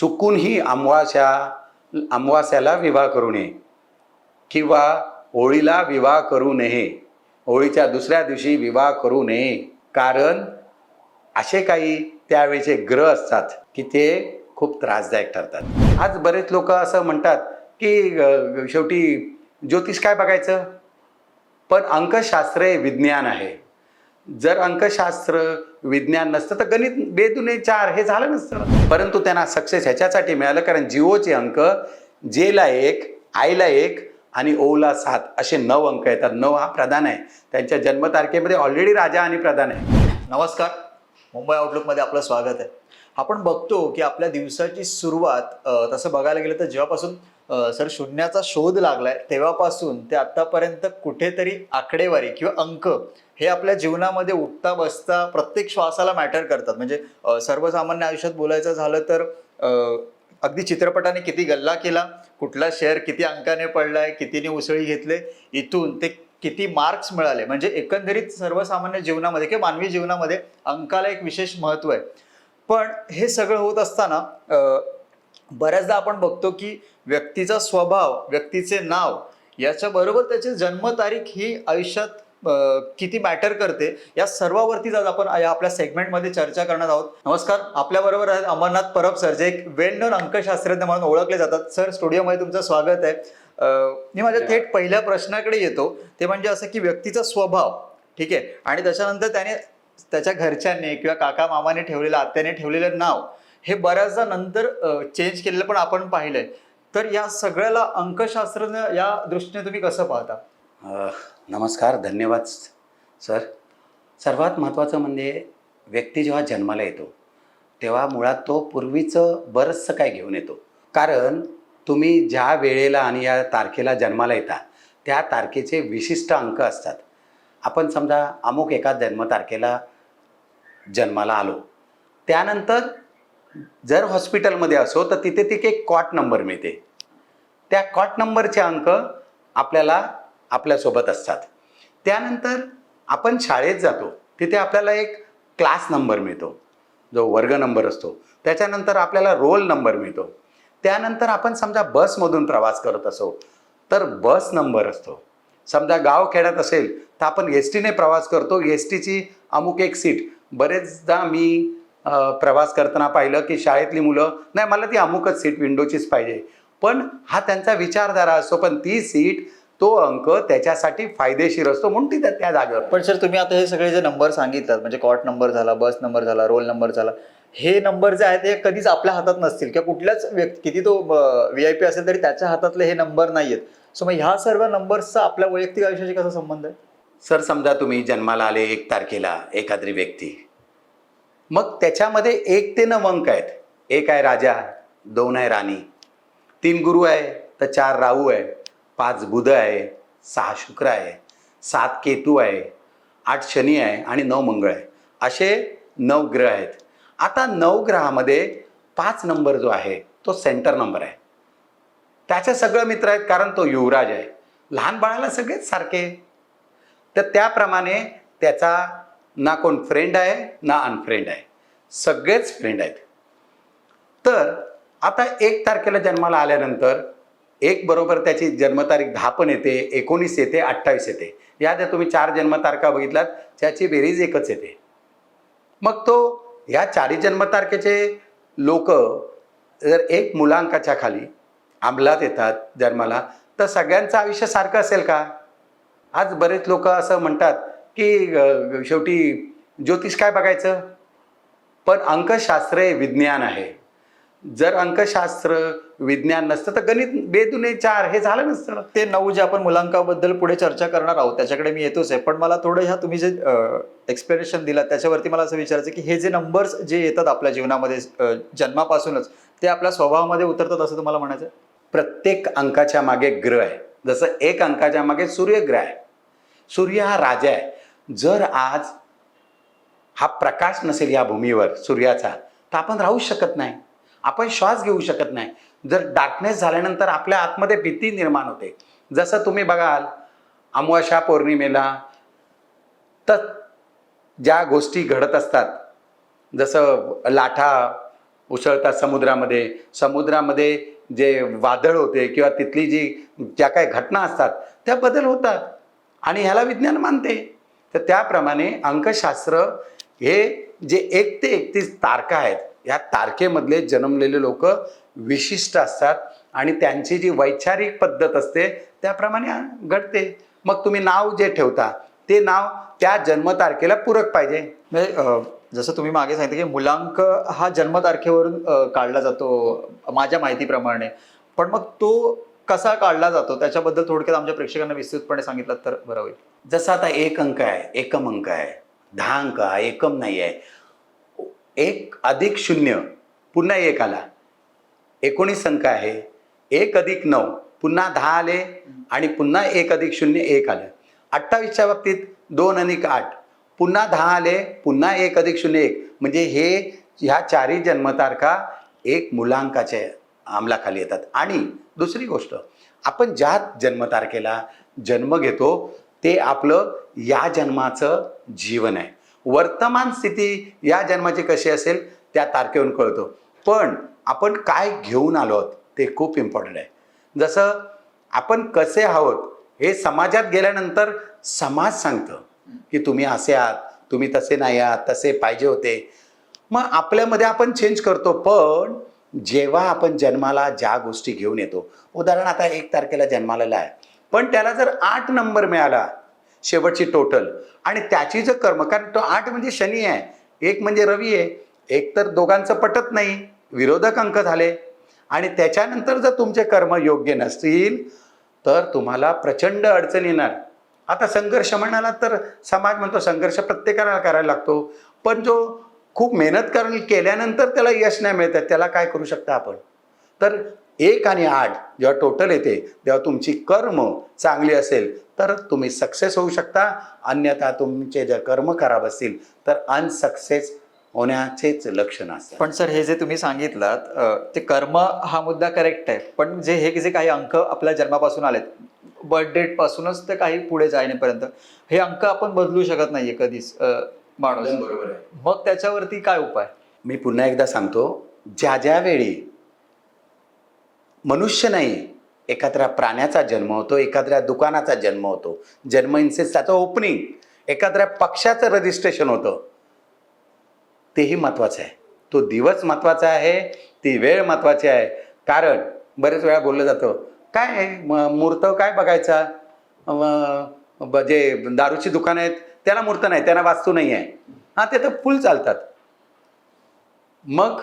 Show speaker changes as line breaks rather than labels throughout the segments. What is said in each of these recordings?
चुकूनही अमावास्या अमावास्याला विवाह करू नये किंवा होळीला विवाह करू नये. होळीच्या दुसऱ्या दिवशी विवाह करू नये. कारण असे काही त्यावेळेचे ग्रह असतात की ते खूप त्रासदायक ठरतात. आज बरेच लोक असं म्हणतात की शेवटी ज्योतिष काय बघायचं? पण अंकशास्त्र हे विज्ञान आहे. जर अंकशास्त्र विज्ञान नसतं तर गणित बेदुने चार हे झालं नसतं. परंतु त्यांना सक्सेस ह्याच्यासाठी मिळालं कारण जिओचे अंक जेला एक आयला एक आणि ओला सात असे नऊ अंक येतात. नऊ हा प्रधान आहे. त्यांच्या जन्मतारखेमध्ये ऑलरेडी राजा आणि प्रधान आहे.
नमस्कार. मुंबई आउटलुकमध्ये आपलं स्वागत आहे. आपण बघतो की आपल्या दिवसाची सुरुवात तसं बघायला गेलं तर जेव्हापासून सर शून्याचा शोध लागलाय. तेव्हापासून ते आतापर्यंत कुठेतरी आकडेवारी किंवा अंक हे आपल्या जीवनामध्ये उठता बसता प्रत्येक श्वासाला मॅटर करतात. म्हणजे सर्वसामान्य आयुष्यात बोलायचं झालं तर अगदी चित्रपटाने किती गल्ला केला कुठला शेअर किती अंकाने पडलाय कितीने उसळी घेतले इथून ते किती मार्क्स मिळाले. म्हणजे एकंदरीत सर्वसामान्य जीवनामध्ये किंवा मानवी जीवनामध्ये अंकाला एक विशेष महत्त्व आहे. पण हे सगळं होत असताना बऱ्याचदा आपण बघतो की व्यक्तीचा स्वभाव व्यक्तीचे नाव याच्याबरोबर त्याची जन्मतारीख ही आयुष्यात किती मॅटर करते या सर्वावरतीच आज आपण या आपल्या सेगमेंटमध्ये चर्चा करणार आहोत. नमस्कार आपल्याबरोबर आहेत अमरनाथ परब सर जे एक वेल नोन अंकशास्त्रज्ञ म्हणून ओळखले जातात. सर स्टुडिओमध्ये तुमचं स्वागत आहे. मी माझ्या थेट पहिल्या प्रश्नाकडे येतो. ते म्हणजे असं की व्यक्तीचा स्वभाव ठीक आहे? आणि त्याच्यानंतर त्याने त्याच्या घरच्यांनी किंवा काका मामाने ठेवलेलं आत्याने ठेवलेलं नाव हे बऱ्याचदा नंतर चेंज केलेलं पण आपण पाहिलंय. तर या सगळ्याला अंकशास्त्रज्ञ या दृष्टीने तुम्ही कसं पाहता?
नमस्कार धन्यवाद सर. सर्वात महत्त्वाचं म्हणजे व्यक्ती जेव्हा जन्माला येतो तेव्हा मुळात तो पूर्वीचं बरंचसं काय घेऊन येतो. कारण तुम्ही ज्या वेळेला आणि या तारखेला जन्माला येता त्या तारखेचे विशिष्ट अंक असतात. आपण समजा अमुक एका जन्मतारखेला जन्माला आलो त्यानंतर जर हॉस्पिटलमध्ये असो तर तिथे तिथे एक कॉट नंबर मिळते. त्या कॉट नंबरचे अंक आपल्याला आपल्यासोबत असतात. त्यानंतर आपण शाळेत जातो तिथे आपल्याला एक क्लास नंबर मिळतो. जो वर्ग नंबर असतो त्याच्यानंतर आपल्याला रोल नंबर मिळतो. त्यानंतर आपण समजा बसमधून प्रवास करत असो तर बस नंबर असतो. समजा गाव खेड्यात असेल तर आपण एस टीने प्रवास करतो. एस टीची अमुक एक सीट. बरेचदा मी प्रवास करताना पाहिलं की शाळेतली मुलं नाही मला ती अमुकच सीट विंडोचीच पाहिजे. पण हा त्यांचा विचारधारा असतो पण ती सीट तो अंक त्याच्यासाठी फायदेशीर असतो म्हणून ती त्या त्या जागेवर.
पण सर तुम्ही आता हे सगळे जे नंबर सांगिततात म्हणजे कॉट नंबर झाला बस नंबर झाला रोल नंबर झाला हे नंबर जे आहेत हे कधीच आपल्या हातात नसतील. किंवा कुठल्याच व्यक्ती किती तो व्ही आय पी असेल तरी त्याच्या हातातले हे नंबर नाही आहेत सो मग ह्या सर्व नंबर्सचा आपल्या वैयक्तिक आयुष्याशी कसा संबंध आहे?
सर समजा तुम्ही जन्माला आले एक तारखेला एखादी व्यक्ती. मग त्याच्यामध्ये एक ते नऊ अंक आहेत. एक आहे राजा दोन आहे राणी. तीन गुरु आहे तर चार राहू आहे. पाच बुध आहे सहा शुक्र आहे सात केतू आहे आठ शनी आहे आणि नऊ मंगळ आहे. असे नऊ ग्रह आहेत. आता नऊ ग्रहामध्ये पाच नंबर जो आहे तो सेंटर नंबर आहे. त्याचे सगळे मित्र आहेत कारण तो युवराज आहे. लहान बाळाला सगळेच सारखे. तर त्याप्रमाणे त्याचा ना कोण फ्रेंड आहे ना अनफ्रेंड आहे. सगळेच फ्रेंड आहेत. तर आता एक तारखेला जन्माला आल्यानंतर एक बरोबर त्याची जन्मतारीख दहा पण येते एकोणीस येते अठ्ठावीस येते. या ज्या तुम्ही चार जन्मतारखा बघितलात त्याची बेरीज एकच येते. मग तो ह्या चारी जन्मतारखेचे लोक जर एक मुलांकाच्या खाली अंमलात येतात जन्माला तर सगळ्यांचं आयुष्य सारखं असेल का? आज बरेच लोक असं म्हणतात की शेवटी ज्योतिष काय बघायचं? पण अंकशास्त्र हे विज्ञान आहे. जर अंकशास्त्र विज्ञान नसतं तर गणित बेदुने चार हे झालं नसतं
ते नऊ जे आपण मुलांकाबद्दल पुढे चर्चा करणार आहोत त्याच्याकडे मी येतोच आहे. पण मला थोडं ह्या तुम्ही जे एक्सप्लेनेशन दिला त्याच्यावरती मला असं विचारायचं की हे जे नंबर्स जे येतात आपल्या जीवनामध्ये जन्मापासूनच ते आपल्या स्वभावामध्ये उतरतात असं तुम्हाला म्हणायचं?
प्रत्येक अंकाच्या मागे ग्रह आहे. जसं एक अंकाच्या मागे सूर्यग्रह आहे. सूर्य हा राजा आहे. जर आज हा प्रकाश नसेल या भूमीवर सूर्याचा तर आपण राहूच शकत नाही. आपण श्वास घेऊ शकत नाही. जर डार्कनेस झाल्यानंतर आपल्या आतमध्ये भीती निर्माण होते. जसं तुम्ही बघाल अमावस्या पौर्णिमेला तर ज्या गोष्टी घडत असतात जसं लाठा उसळतात समुद्रामध्ये समुद्रामध्ये जे वादळ होते किंवा तिथली जी ज्या काही घटना असतात त्या बदल होतात आणि ह्याला विज्ञान मानते. तर त्याप्रमाणे अंकशास्त्र हे जे एक ते एकतीस तारका आहेत या तारखेमधले जन्मलेले लोक विशिष्ट असतात आणि त्यांची जी वैचारिक पद्धत असते त्याप्रमाणे घडते. मग तुम्ही नाव जे ठेवता ते नाव त्या जन्मतारखेला पूरक पाहिजे.
म्हणजे जसं तुम्ही मागे सांगितलं की मुलांक हा जन्मतारखेवरून काढला जातो माझ्या माहितीप्रमाणे. पण मग तो कसा काढला जातो त्याच्याबद्दल थोडक्यात आमच्या प्रेक्षकांना विस्तृतपणे सांगितलं तर बरं होईल.
जसं आता एक अंक आहे एकम अंक आहे दहा अंक आहे एकम नाही आहे. एक अधिक शून्य पुन्हा एक आला. एकोणीस अंक आहे एक अधिक नऊ पुन्हा दहा आले आणि पुन्हा एक अधिक शून्य एक आलं. अठ्ठावीसच्या बाबतीत दोन अधिक आठ पुन्हा दहा आले पुन्हा एक अधिक शून्य एक. म्हणजे हे ह्या चारही जन्मतारखा एक मुलांकाच्या अंमलाखाली येतात. आणि दुसरी गोष्ट आपण ज्या जन्मतारखेला जन्म घेतो ते आपलं या जन्माचं जीवन आहे. वर्तमान स्थिती या जन्माची कशी असेल त्या तारखेहून कळतो. पण आपण काय घेऊन आलो आहोत ते खूप इम्पॉर्टंट आहे. जसं आपण कसे आहोत हे समाजात गेल्यानंतर समाज सांगतं की तुम्ही असे आहात तुम्ही तसे नाही आहात तसे पाहिजे होते. मग आपल्यामध्ये आपण चेंज करतो पण जेव्हा आपण जन्माला ज्या गोष्टी घेऊन येतो उदाहरण आता एक तारखेला जन्माला आहे पण त्याला जर आठ नंबर मिळाला शेवटची टोटल आणि त्याची जर कर्म कारण तो आठ म्हणजे शनी आहे एक म्हणजे रवी आहे एक तर दोघांचं पटत नाही विरोधक अंक झाले आणि त्याच्यानंतर जर तुमचे कर्म योग्य नसतील तर तुम्हाला प्रचंड अडचण येणार. आता संघर्ष म्हणाला तर समाज म्हणतो संघर्ष प्रत्येकाला करायला लागतो पण जो खूप मेहनत करून केल्यानंतर त्याला यश नाही मिळतं त्याला काय करू शकता आपण? तर एक आणि आठ जेव्हा टोटल येते तेव्हा तुमची कर्म चांगली असेल तर तुम्ही सक्सेस होऊ शकता. अन्यथा तुमचे जर कर्म खराब असतील तर अनसक्सेस होण्याचेच लक्षण असतात.
पण सर हे जे तुम्ही सांगितलात ते कर्म हा मुद्दा करेक्ट आहे. पण जे हे जे काही अंक आपल्या जन्मापासून आलेत बर्थ डेट पासूनच ते काही पुढे जाण्यापर्यंत हे अंक आपण बदलू शकत नाहीये कधीच माणूस.
बरोबर आहे.
मग त्याच्यावरती काय उपाय?
मी पुन्हा एकदा सांगतो ज्या ज्या वेळी मनुष्य नाही. एखाद्या प्राण्याचा जन्म होतो एखाद्या दुकानाचा जन्म होतो. जन्म इन्सेस त्याचं ओपनिंग एखाद्या पक्षाचं रजिस्ट्रेशन होतं. तेही महत्त्वाचं आहे. तो दिवस महत्त्वाचा आहे ती वेळ महत्त्वाची आहे. कारण बरेच वेळा बोललं जातं काय आहे? म- मूर्त काय बघायचा? जे दारूची दुकानं आहेत त्याला मूर्त नाही त्यांना वास्तू नाही आहे. हां ते तर फुल चालतात. मग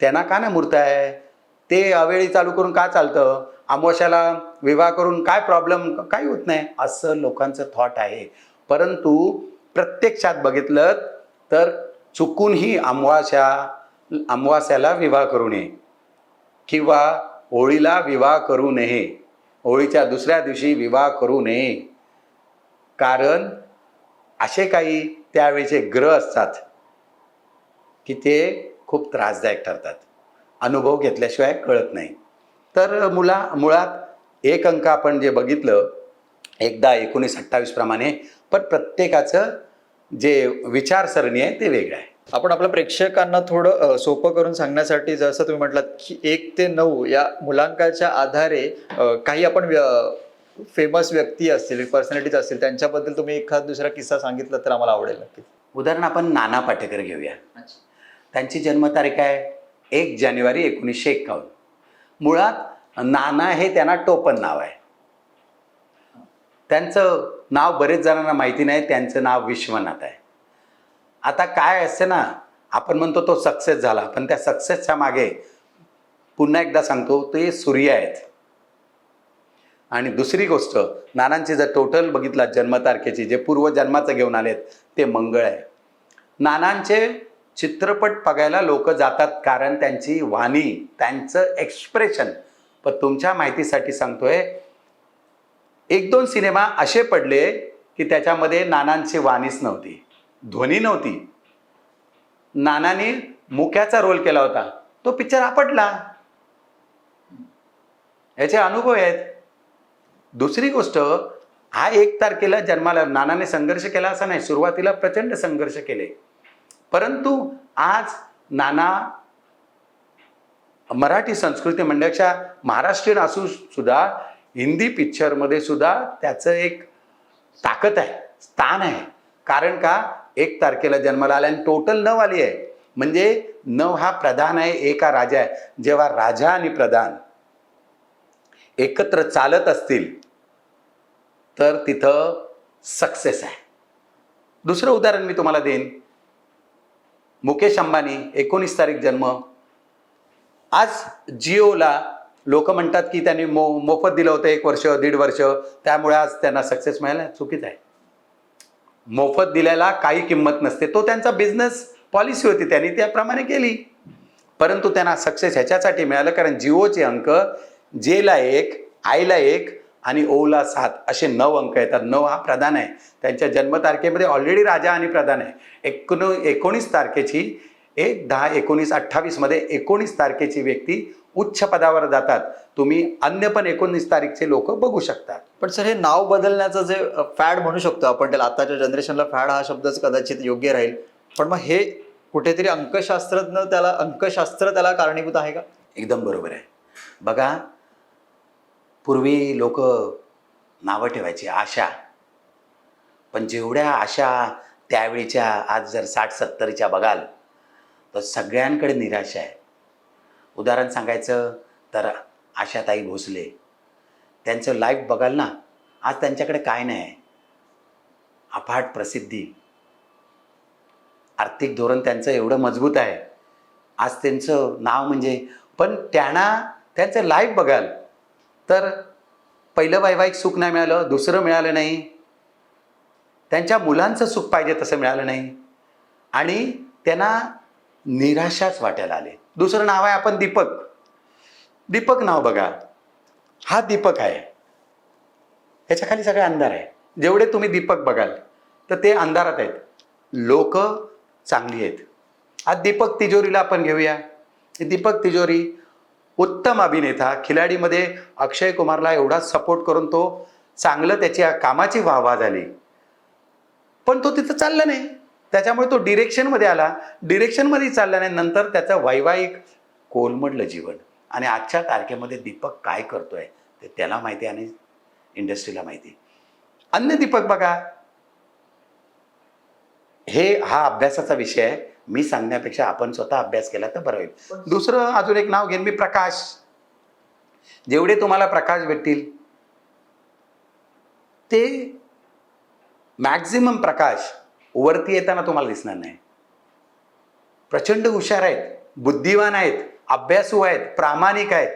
त्यांना का नाही मूर्त आहे? ते अवेळी चालू करून का चालतं? अमावस्याला विवाह करून काय प्रॉब्लेम काही होत नाही. असं लोकांचं थॉट आहे. परंतु प्रत्यक्षात बघितलं तर चुकूनही अमावास्या अमावास्याला विवाह करू नये किंवा होळीला विवाह करू नये. होळीच्या दुसऱ्या दिवशी विवाह करू नये. कारण असे काही त्यावेळेचे ग्रह असतात की ते खूप त्रासदायक ठरतात. अनुभव घेतल्याशिवाय कळत नाही. तर मुला मुळात एक अंक आपण जे बघितलं एकदा एकोणीस अठ्ठावीस प्रमाणे पण प्रत्येकाचं जे विचारसरणी आहे ते वेगळं आहे.
आपण आपल्या प्रेक्षकांना थोडं सोपं करून सांगण्यासाठी जसं तुम्ही म्हटलात की एक ते नऊ या मुलांकाच्या आधारे काही आपण फेमस व्यक्ती असतील पर्सनॅलिटीज असतील त्यांच्याबद्दल तुम्ही एखाद दुसरा किस्सा सांगितला तर आम्हाला आवडेल नक्की
उदाहरण आपण नाना पाटेकर घेऊया. त्यांची जन्मतारीख आहे एक जानेवारी एकोणीसशे एक्कावन्न. मुळात नाना हे त्यांना टोपण नाव आहे. त्यांचं नाव बरेच जणांना माहिती नाही त्यांचं नाव विश्वनाथ आहे. आता काय असते ना आपण म्हणतो तो सक्सेस झाला पण त्या सक्सेसच्या मागे पुन्हा एकदा सांगतो ते सूर्य आहेत. आणि दुसरी गोष्ट नानांची जर टोटल बघितला जन्मतारखेची जे पूर्वजन्माचं घेऊन आलेत ते मंगळ आहे. नानांचे चित्रपट बघायला लोक जातात कारण त्यांची वाणी त्यांचं एक्सप्रेशन पण तुमच्या माहितीसाठी सांगतोय एक दोन सिनेमा असे पडले की त्याच्यामध्ये नानांची वाणीच नव्हती ध्वनी नव्हती. नानाने मुक्याचा रोल केला होता. तो पिक्चर आपटला याचे अनुभव आहेत. दुसरी गोष्ट हा एक तारखेला जन्माला नानाने संघर्ष केला असा नाही सुरुवातीला प्रचंड संघर्ष केले. परंतु आज नाना मराठी संस्कृती मंडळाच्या महाराष्ट्रीयन असून सुद्धा हिंदी पिक्चरमध्ये सुद्धा त्याचं एक ताकद आहे स्थान आहे. कारण का? एक तारखेला जन्माला आला आणि टोटल नऊ आली आहे. म्हणजे नव हा प्रधान आहे एक हा राजा आहे. जेव्हा राजा आणि प्रधान एकत्र चालत असतील तर तिथं सक्सेस आहे. दुसरं उदाहरण मी तुम्हाला देईन. मुकेश अंबानी एकोणीस तारीख जन्म. आज जिओला लोक म्हणतात की त्यांनी मो मोफत दिलं होतं एक वर्ष दीड वर्ष. त्यामुळे आज त्यांना सक्सेस मिळाला. चुकीचं आहे. मोफत दिल्याला काही किंमत नसते. तो त्यांचा बिझनेस पॉलिसी होती. त्यांनी त्याप्रमाणे केली. परंतु त्यांना सक्सेस ह्याच्यासाठी मिळालं. कारण जिओचे अंक जेला एक आयला एक आणि ओला सात असे नऊ अंक येतात नऊ हा प्रधान आहे. त्यांच्या जन्मतारखेमध्ये ऑलरेडी राजा आणि प्रधान आहे. एकोण एकोणीस तारखेची एक दहा एकोणीस अठ्ठावीसमध्ये एकोणीस तारखेची व्यक्ती उच्च पदावर जातात. तुम्ही अन्य पण एकोणीस तारीखचे लोक बघू शकतात.
पण सर हे नाव बदलण्याचं जे फॅड म्हणू शकतो आपण त्याला आताच्या जनरेशनला फॅड हा शब्दच कदाचित योग्य राहील. पण मग हे कुठेतरी अंकशास्त्रज्ञ त्याला अंकशास्त्र त्याला कारणीभूत आहे का?
एकदम बरोबर आहे. बघा पूर्वी लोक नावं ठेवायची आशा. पण जेवढ्या आशा त्यावेळीच्या आज जर साठ सत्तरीच्या बघाल तर सगळ्यांकडे निराशा आहे. उदाहरण सांगायचं तर आशाताई भोसले. त्यांचं लाईफ बघाल ना आज त्यांच्याकडे काय नाही. आहे अफाट प्रसिद्धी. आर्थिक धोरण त्यांचं एवढं मजबूत आहे. आज त्यांचं नाव म्हणजे पण त्यांना त्यांचं लाईफ बघाल. तर पहिलं वैवाहिक सुख नाही मिळालं दुसरं मिळालं नाही. त्यांच्या मुलांचं सुख पाहिजे तसं मिळालं नाही. आणि त्यांना निराशाच वाटायला आले. दुसरं नाव आहे आपण दीपक. दीपक नाव बघा. हा दीपक आहे. ह्याच्या खाली अंधार आहे. जेवढे तुम्ही दीपक बघाल तर ते अंधारात आहेत. लोक चांगली आहेत. आज दीपक तिजोरीला आपण घेऊया. दीपक तिजोरी उत्तम अभिनेता. खिलाडीमध्ये अक्षय कुमारला एवढा सपोर्ट करून तो चांगलं त्याच्या कामाची वाहवा झाली. पण तो तिथं चालला नाही. त्याच्यामुळे तो डिरेक्शनमध्ये आला. डिरेक्शनमध्ये चालला नाही. नंतर त्याचं वैवाहिक कोलमडलं जीवन. आणि आजच्या तारखेमध्ये दीपक काय करतोय ते त्याला माहिती आहे आणि इंडस्ट्रीला माहिती अन्य दीपक बघा. हे हा अभ्यासाचा विषय आहे. मी सांगण्यापेक्षा आपण स्वतः अभ्यास केला तर बरं होईल. दुसरं अजून एक नाव घेईन मी प्रकाश. जेवढे तुम्हाला प्रकाश भेटतील ते मॅक्झिमम प्रकाश वरती येताना तुम्हाला दिसणार नाही. प्रचंड हुशार आहेत बुद्धिवान आहेत अभ्यासू आहेत प्रामाणिक आहेत.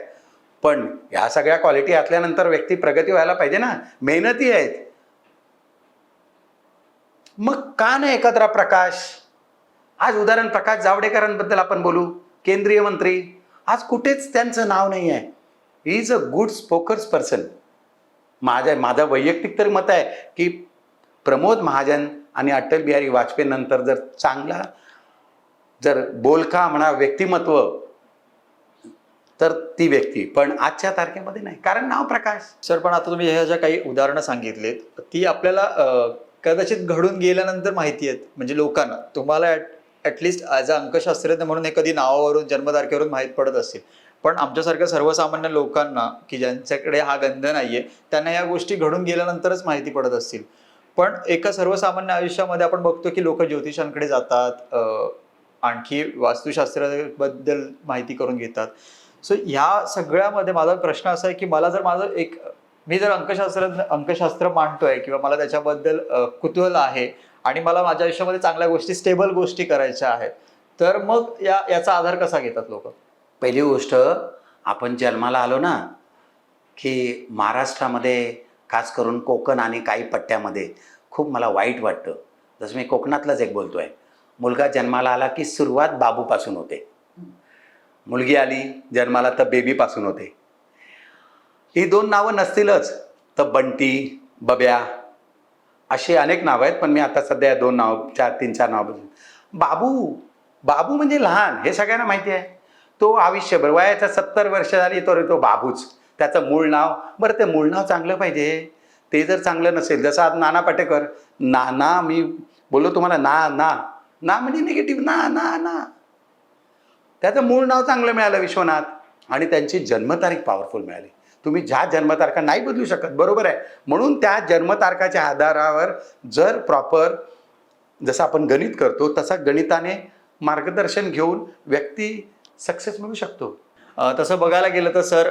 पण ह्या सगळ्या क्वालिटी असल्यानंतर व्यक्ती प्रगती व्हायला पाहिजे ना. मेहनती आहेत. मग का नाही एकत्र प्रकाश? आज उदाहरण प्रकाश जावडेकरांबद्दल आपण बोलू केंद्रीय मंत्री. आज कुठेच त्यांचं नाव नाही आहे. He is a good spokesperson माझ्या माझं वैयक्तिक तर मत आहे की प्रमोद महाजन आणि अटल बिहारी वाजपेयी नंतर जर चांगला जर बोलका म्हणा व्यक्तिमत्व तर ती व्यक्ती. पण आजच्या तारखेमध्ये नाही. कारण नाव प्रकाश.
सर पण आता तुम्ही ह्या ज्या काही उदाहरणं सांगितलीत ती आपल्याला कदाचित घडून गेल्यानंतर माहिती आहेत म्हणजे लोकांना. तुम्हाला ॲटलिस्ट ॲज अ अंकशास्त्रज्ञ म्हणून हे कधी नावावरून जन्मतारखेवरून माहीत पडत असेल पण आमच्यासारख्या सर्वसामान्य लोकांना की ज्यांच्याकडे हा गंध नाहीये त्यांना या गोष्टी घडून गेल्यानंतरच माहिती पडत असतील. पण एका सर्वसामान्य आयुष्यामध्ये आपण बघतो की लोक ज्योतिषांकडे जातात आणखी वास्तुशास्त्राबद्दल माहिती करून घेतात. सो ह्या सगळ्यामध्ये माझा प्रश्न असा आहे की मला जर माझं एक मी जर अंकशास्त्र अंकशास्त्र मांडतोय किंवा मला त्याच्याबद्दल कुतूहल आहे आणि मला माझ्या आयुष्यामध्ये चांगल्या गोष्टी स्टेबल गोष्टी करायच्या आहेत. तर मग या याचा आधार कसा घेतात लोक?
पहिली गोष्ट आपण जन्माला आलो ना की महाराष्ट्रामध्ये खास करून कोकण आणि काही पट्ट्यामध्ये खूप मला वाईट वाटतं. जसं मी कोकणातलाच एक बोलतो आहे मुलगा जन्माला आला की सुरुवात बाबूपासून होते. मुलगी आली जन्माला तर बेबीपासून होते. ही दोन नावं नसतीलच. तर बंटी बब्या अशी अनेक नावं आहेत पण मी आता सध्या या दोन नाव चार तीन चार नाव बाबू बाबू म्हणजे लहान हे सगळ्यांना माहिती आहे. तो आयुष्यभर वयाच्या सत्तर वर्ष झाली तर तो बाबूच. त्याचं मूळ नाव बरं ते मूळ नाव चांगलं पाहिजे. ते जर चांगलं नसेल जसं आज नाना पाटेकर ना ना मी बोललो तुम्हाला ना ना ना म्हणजे निगेटिव्ह ना ना ना. त्याचं मूळ नाव चांगलं मिळालं विश्वनाथ आणि त्यांची जन्मतारीख पॉवरफुल मिळाली. तुम्ही ज्या जन्मतारखा नाही बदलू शकत बरोबर आहे. म्हणून त्या जन्मतारखाच्या आधारावर जर प्रॉपर जसं आपण गणित करतो तसा गणिताने मार्गदर्शन घेऊन व्यक्ती सक्सेस मिळू शकतो.
तसं बघायला गेलं तर सर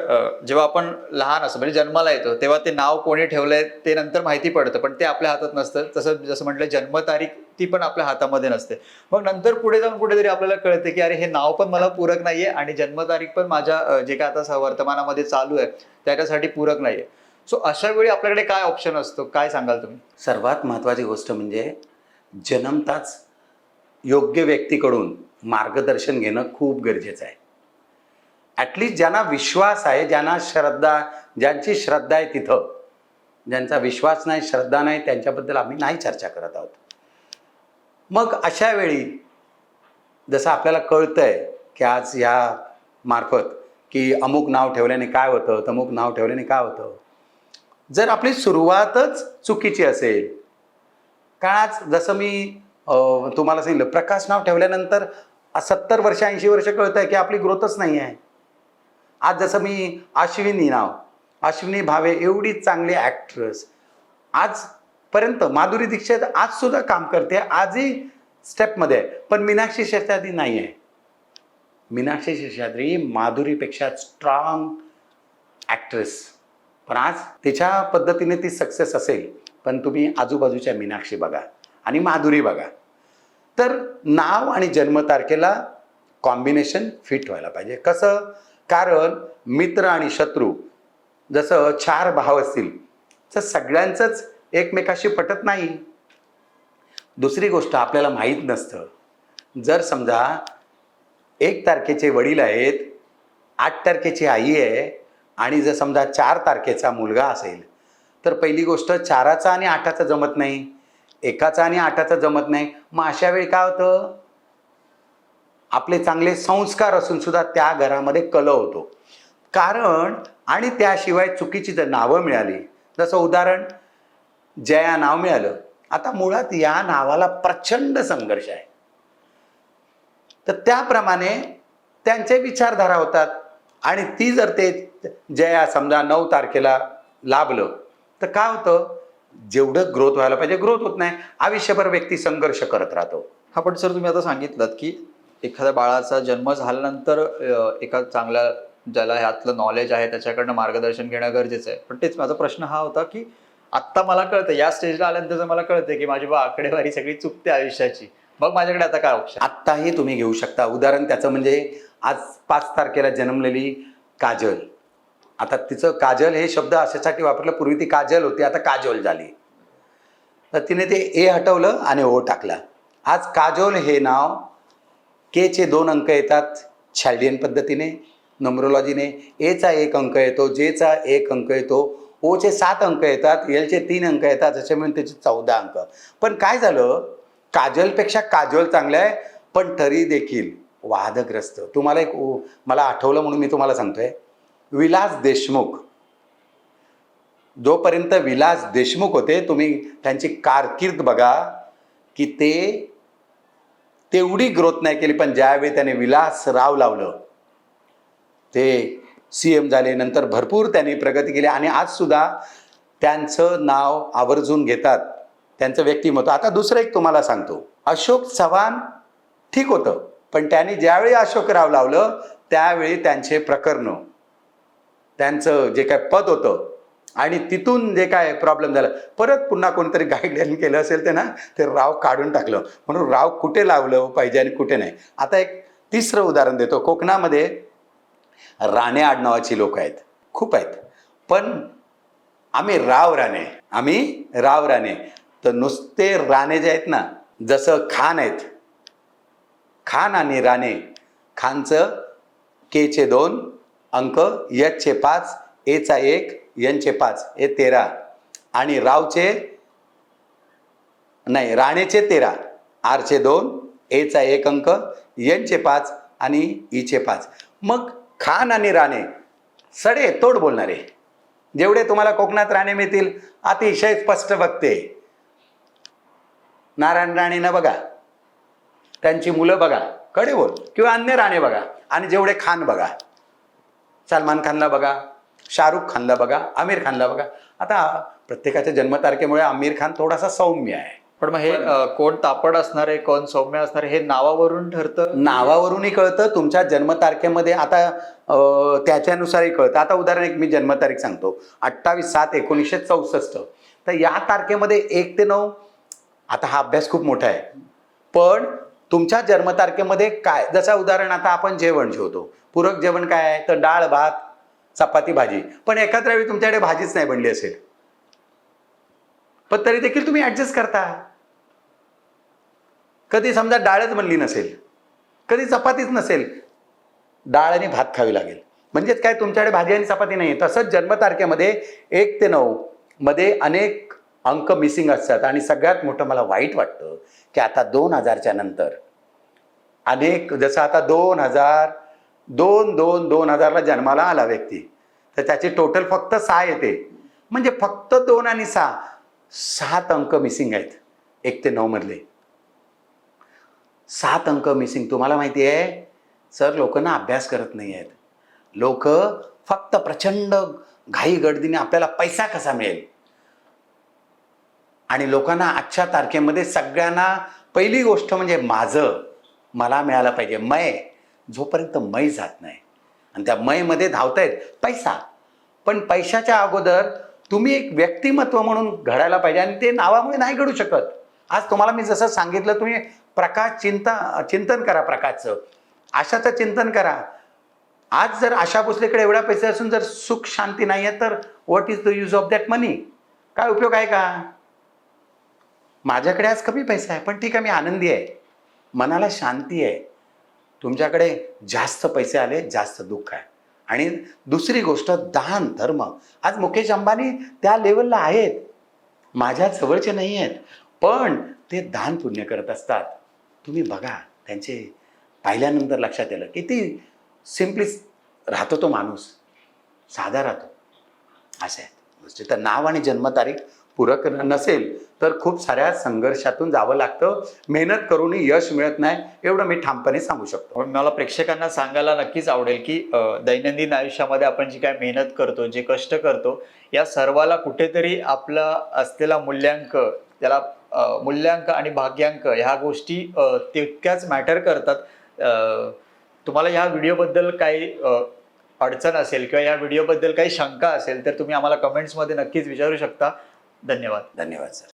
जेव्हा आपण लहान असतो म्हणजे जन्माला येतो तेव्हा ते नाव कोणी ठेवलंय ते नंतर माहिती पडतं पण ते आपल्या हातात नसतं. तसं जसं म्हटलं जन्मतारीख ती पण आपल्या हातामध्ये नसते. मग नंतर पुढे जाऊन कुठेतरी आपल्याला कळते की अरे हे नाव पण मला पूरक नाहीये आणि जन्मतारीख पण माझ्या जे काय आता स- वर्तमानामध्ये चालू आहे त्याच्यासाठी पूरक नाहीये. सो अशा वेळी आपल्याकडे काय ऑप्शन असतो? काय सांगाल तुम्ही?
सर्वात महत्त्वाची गोष्ट म्हणजे जन्मताच योग्य व्यक्तीकडून मार्गदर्शन घेणं खूप गरजेचं आहे. ॲटलिस्ट ज्यांना विश्वास आहे ज्यांना श्रद्धा ज्यांची श्रद्धा आहे तिथं. ज्यांचा विश्वास नाही श्रद्धा नाही त्यांच्याबद्दल आम्ही नाही चर्चा करत आहोत. मग अशा वेळी जसं आपल्याला कळतंय की आज ह्या मार्फत की अमुक नाव ठेवल्याने काय होतं तमुक नाव ठेवल्याने काय होतं. जर आपली सुरुवातच चुकीची असेल कारण आज जसं मी तुम्हाला सांगितलं प्रकाश नाव ठेवल्यानंतर सत्तर वर्ष ऐंशी वर्ष कळत आहे की आपली ग्रोथच नाही आहे आज जसं मी अश्विनी नाव अश्विनी भावे एवढी चांगली ॲक्ट्रेस आजपर्यंत माधुरी दीक्षित आजसुद्धा काम करते आजही स्टेपमध्ये आहे. पण मीनाक्षी शेषाद्री नाही आहे. मीनाक्षी शेषाद्री माधुरीपेक्षा स्ट्रॉंग ॲक्ट्रेस पण आज तिच्या पद्धतीने ती सक्सेस असेल पण तुम्ही आजूबाजूच्या मीनाक्षी बघा आणि माधुरी बघा. तर नाव आणि जन्मतारखेला कॉम्बिनेशन फिट व्हायला पाहिजे. कसं? कारण मित्र आणि शत्रू जसं चार भाव असतील तर सगळ्यांचंच एकमेकाशी पटत नाही. दुसरी गोष्ट आपल्याला माहीत नसतं. जर समजा एक तारखेचे वडील आहेत आठ तारखेची आई आहे आणि जर समजा चार तारखेचा मुलगा असेल तर पहिली गोष्ट चाराचा आणि आठाचा जमत नाही. एकाचा आणि आठाचा जमत नाही. मग अशा वेळी काय होतं? आपले चांगले संस्कार असून सुद्धा त्या घरामध्ये कल होतो. कारण आणि त्याशिवाय चुकीची जर नावं मिळाली जसं उदाहरण जया नाव मिळालं. आता मुळात या नावाला प्रचंड संघर्ष आहे. तर त्याप्रमाणे त्यांचे विचारधारा होतात. आणि ती जर ते जया समजा नऊ तारखेला लाभलं तर काय होतं? जेवढं ग्रोथ व्हायला पाहिजे ग्रोथ होत नाही. आयुष्यभर व्यक्ती संघर्ष करत राहतो.
हा पण सर तुम्ही आता सांगितलं की एखाद्या बाळाचा जन्म झाल्यानंतर एका चांगल्या ज्याला ह्यातलं नॉलेज आहे त्याच्याकडनं मार्गदर्शन घेणं गरजेचं आहे. पण तेच माझा प्रश्न हा होता की आत्ता मला कळतं या स्टेजला आल्यानंतर जर मला कळतं की माझी बा आकडेवारी सगळी चुकते आयुष्याची मग माझ्याकडे आता काय ऑप्शन
आत्ताही तुम्ही घेऊ शकता. उदाहरण त्याचं म्हणजे आज पाच तारखेला जन्मलेली काजल. आता तिचं काजल हे शब्द अशासाठी वापरलं पूर्वी ती काजल होती आता काजोल झाली. तर तिने ते ए हटवलं आणि ओ टाकला. आज काजोल हे नाव केचे दोन अंक येतात छॅल्डियन पद्धतीने नंबरोलॉजीने एचा एक अंक येतो जेचा एक अंक येतो. ओचे सात अंक येतात एलचे तीन अंक येतात जसे म्हणून त्याचे चौदा अंक. पण काय झालं? काजलपेक्षा काजल चांगलं आहे पण तरी देखील वादग्रस्त. तुम्हाला एक मला आठवलं म्हणून मी तुम्हाला सांगतोय. विलास देशमुख. जोपर्यंत विलास देशमुख होते तुम्ही त्यांची कारकीर्द बघा की ते तेवढी ग्रोथ नाही केली पण ज्यावेळी त्याने विलास राव लावलं ते सी एम झाले नंतर भरपूर त्यांनी प्रगती केली आणि आजसुद्धा त्यांचं नाव आवर्जून घेतात त्यांचं व्यक्तिमत्व. आता दुसरं एक तुम्हाला सांगतो. अशोक चव्हाण ठीक होतं पण त्यांनी ज्यावेळी अशोकराव लावलं त्यावेळी त्यांचे प्रकरण त्यांचं जे काय पद होतं आणि तिथून जे काय प्रॉब्लेम झाला परत पुन्हा कोणतरी गाईडलाईन केलं असेल ते ना ते राव काढून टाकलं. म्हणून राव कुठे लावलं पाहिजे आणि कुठे नाही? आता एक तिसरं उदाहरण देतो. कोकणामध्ये राणे आडनावाची लोक आहेत. खूप आहेत. पण आम्ही राव राणे. आम्ही राव राणे. तर नुसते राणे जे आहेत ना जसं खान आहेत. खान आणि राणे खानचं केचे दोन अंक यचे पाच एचा एक यांचे पाच हे तेरा. आणि रावचे नाही राणेचे तेरा. आरचे दोन एचा एक अंक यांचे पाच आणि ईचे पाच. मग खान आणि राणे सडे तोड बोलणारे. जेवढे तुम्हाला कोकणात राणे मिळतील अतिशय स्पष्ट बघते. नारायण राणेनं बघा. त्यांची मुलं बघा. कडे बोल. किंवा अन्य राणे बघा. आणि जेवढे खान बघा. सलमान खानला बघा. शाहरुख खानला बघा आमिर खानला बघा. आता प्रत्येकाच्या जन्मतारखेमुळे आमिर खान थोडासा सौम्य आहे.
पण मग हे कोण तापड असणार आहे कोण सौम्य असणार आहे हे नावावरून ठरतं?
नावावरूनही कळतं तुमच्या जन्मतारखेमध्ये आता त्याच्यानुसारही कळतं. आता उदाहरण एक मी जन्मतारीख सांगतो. अठ्ठावीस सात एकोणीसशे चौसष्ट. तर या तारखेमध्ये एक ते नऊ आता हा अभ्यास खूप मोठा आहे. पण तुमच्या जन्मतारखेमध्ये काय जसं उदाहरण आता आपण जेवण जेवतो. पूरक जेवण काय आहे? तर डाळ भात चपाती भाजी. पण एखाद्या वेळी तुमच्याकडे भाजीच नाही बनली असेल. पण तरी देखील तुम्ही ॲडजस्ट करता. कधी समजा डाळच बनली नसेल कधी चपातीच नसेल डाळ आणि भात खावी लागेल. म्हणजेच काय तुमच्याकडे भाजी आणि चपाती नाही तसंच जन्मतारखेमध्ये एक ते नऊ मध्ये अनेक अंक मिसिंग असतात. आणि सगळ्यात मोठं मला वाईट वाटतं की आता दोन हजारच्या नंतर अनेक जसं आता दोन हजार दोन दोन दोन हजारला जन्माला आला व्यक्ती. तर त्याचे टोटल फक्त सहा येते. म्हणजे फक्त दोन आणि सहा सात अंक मिसिंग आहेत. एक ते नऊ मधले. सात अंक मिसिंग तुम्हाला माहिती आहे सर लोक ना अभ्यास करत नाही आहेत लोक फक्त प्रचंड घाई गर्दीने आपल्याला पैसा कसा मिळेल? आणि लोकांना आजच्या तारखेमध्ये सगळ्यांना पहिली गोष्ट म्हणजे माझं. मला मिळालं पाहिजे. मय. जोपर्यंत मय जात नाही. आणि त्या मयमध्ये धावतायत पैसा. पण पैशाच्या अगोदर तुम्ही एक व्यक्तिमत्व म्हणून घडायला पाहिजे आणि ते नावामुळे नाही घडू शकत. आज तुम्हाला मी जसं सांगितलं तुम्ही प्रकाश चिंता चिंतन करा प्रकाशचं. आशाचं चिंतन करा. आज जर आशा भोसलेकडे एवढा पैसे असून जर सुख शांती नाही आहे तर what is the use of that money काय उपयोग आहे का? माझ्याकडे आज कमी पैसा आहे पण ठीक आहे मी आनंदी आहे. मनाला शांती आहे. तुमच्याकडे जास्त पैसे आले जास्त दुःख आहे. आणि दुसरी गोष्ट दान धर्म. आज मुकेश अंबानी त्या लेवलला आहेत. माझ्या जवळचे नाही आहेत. पण ते दान पुण्य करत असतात. तुम्ही बघा त्यांचे पाहिल्यानंतर लक्षात येलं किती सिम्पली राहतो तो माणूस. साधा राहतो. असे आहेत. गोष्टी तर नाव आणि जन्मतारीख पूरक नसेल तर खूप साऱ्या संघर्षातून जावं लागतं. मेहनत करूनही यश मिळत नाही एवढं मी ठामपणे सांगू शकतो.
मला प्रेक्षकांना सांगायला नक्कीच आवडेल की दैनंदिन आयुष्यामध्ये आपण जी काय मेहनत करतो जे कष्ट करतो या सर्वाला कुठेतरी आपला असलेला मूल्यांक त्याला मूल्यांक आणि भाग्यांक ह्या गोष्टी तितक्याच मॅटर करतात. तुम्हाला ह्या व्हिडिओबद्दल काही अडचण असेल किंवा या व्हिडिओबद्दल काही शंका असेल तर तुम्ही आम्हाला कमेंट्समध्ये नक्कीच विचारू शकता. धन्यवाद
धन्यवाद सर